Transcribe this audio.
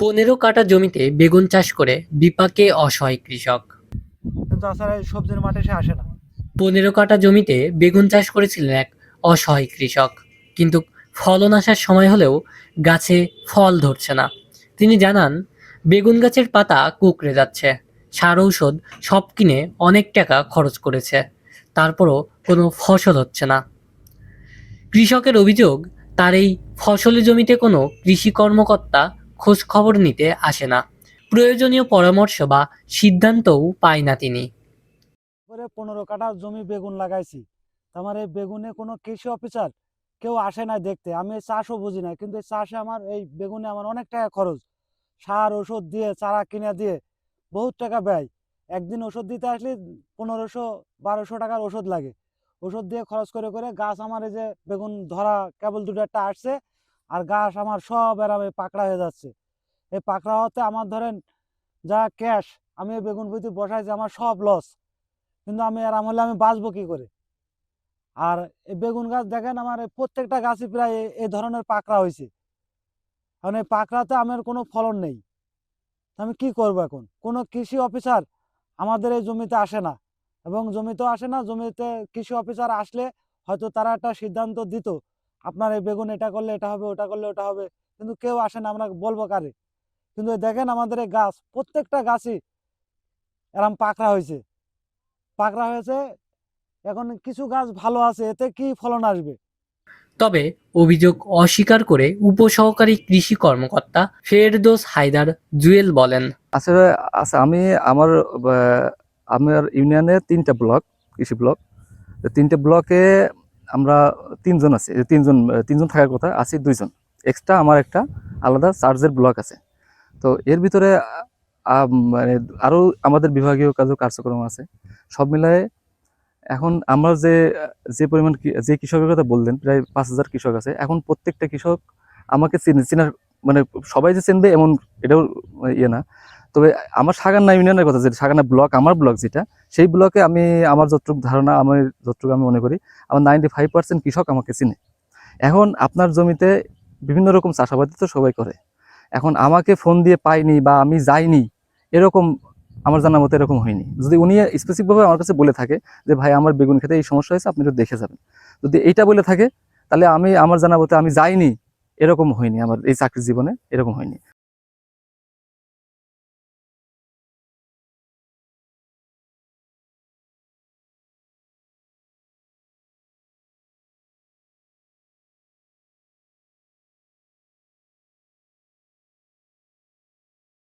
পনেরো কাটা জমিতে বেগুন চাষ করে বিপাকে অসহায় কৃষক। তাছাড়া সবজির মাঠে সে আসে না। পনেরো কাটা জমিতে বেগুন চাষ করেছিলেন এক অসহায় কৃষক। কিন্তু ফলন আসার সময় হলেও গাছে ফল ধরছে না। তিনি জানান বেগুন গাছের পাতা কুকড়ে যাচ্ছে। সার ঔষধ সব কিনে অনেক টাকা খরচ করেছে। তারপরও কোনো ফসল হচ্ছে না। কৃষকের অভিযোগ তার এই ফসলি জমিতে কোনো কৃষি কর্মকর্তা খোঁজ খবর নিতে আসে না। প্রয়োজনীয় পরামর্শ বা সিদ্ধান্তও পায় না তিনি। পনেরো কাঠা জমি বেগুন লাগাইছি। আমার এই বেগুনে কোনো কৃষি অফিসার কেউ আসে না দেখতে। আমি এই চাষও বুঝি না কিন্তু এই চাষে আমার, এই বেগুনে আমার অনেক টাকা খরচ। সার ওষুধ দিয়ে, চারা কিনে দিয়ে বহুত টাকা ব্যয়। একদিন ওষুধ দিতে আসলে পনেরোশো, বারোশো টাকার ওষুধ লাগে। ওষুধ দিয়ে খরচ করে করে গাছ আমার এই যে বেগুন ধরা কেবল দুটো একটা আসছে। আর গাছ আমার সব এরামে পাকড়া হয়ে যাচ্ছে। এই পাকড়া হতে আমার ধরেন যা ক্যাশ, আমি এই বেগুন বইতে বসাইছি, আমার সব লস কিন্তু আমি এরাম হলে আমি বাঁচবো কি করে? আর এই বেগুন গাছ দেখেন আমার এই প্রত্যেকটা গাছই প্রায় এই ধরনের পাকড়া হয়েছে কারণ এই পাকড়াতে আমার কোনো ফলন নেই। আমি কি করব এখন? কোনো কৃষি অফিসার আমাদের এই জমিতে আসে না। এবং জমিতেও আসে না, জমিতে কৃষি অফিসার আসলে হয়তো তারা একটা সিদ্ধান্ত দিত আপনার এই বেগুন এটা করলে এটা হবে ওটা করলে ওটা হবে। কিন্তু কেউ আসে না আমরা বলব কারে? কিন্তু দেখেন আমাদের এই গাছ প্রত্যেকটা গাছই এরম পাকড়া হয়েছে। পাকড়া হয়েছে এখন কিছু গাছ ভালো আছে এতে কি ফলন আসবে? তবে অভিযোগ অস্বীকার করে উপসহকারী কৃষি কর্মকর্তা ফেরদোস হায়দার জুয়েল বলেন আসলে আচ্ছা আমি আমার আমার ইউনিয়নে তিনটা ব্লক কৃষি ব্লক। তিনটে ব্লকে আমরা তিনজন আছি তিনজন তিনজন থাকার কথা, আছি দুইজন। এক্সট্রা আমার একটা আলাদা চার্জের ব্লক আছে। তো এর ভিতরে মানে আরও আমাদের বিভাগীয় কাজ কার্যক্রম আছে। সব মিলায়ে এখন আমরা যে যে পরিমাণ যে কৃষকের কথা বললেন, প্রায় পাঁচ হাজার কৃষক আছে। এখন প্রত্যেকটা কৃষক আমাকে চিনে, চিনার মানে সবাই যে চিনবে এমন এটাও ইয়ে না। তবে আমার সাগান্না ইউনিয়নের কথা যেটা সাগান্না ব্লক, আমার ব্লক যেটা, সেই ব্লকে আমি আমার যতটুকু ধারণা আমার যতটুকু আমি মনে করি, আমার নাইনটি ফাইভ পার্সেন্ট কৃষক আমাকে চিনে। এখন আপনার জমিতে বিভিন্ন রকম চাষাবাদি তো সবাই করে। এখন আমাকে ফোন দিয়ে পাইনি বা আমি যাইনি, এরকম আমার জানার মতো এরকম হয়নি। যদি উনি স্পেসিফিকভাবে আমার কাছে বলে থাকে যে, ভাই, আমার বেগুন খেতে এই সমস্যা হয়েছে, আপনি দেখে যাবেন। যদি এইটা বলে থাকে, তাহলে আমি, আমার জানা মতে আমি যাইনি, এরকম হয়নি আমার এই চাকরির জীবনে, এরকম হয়নি।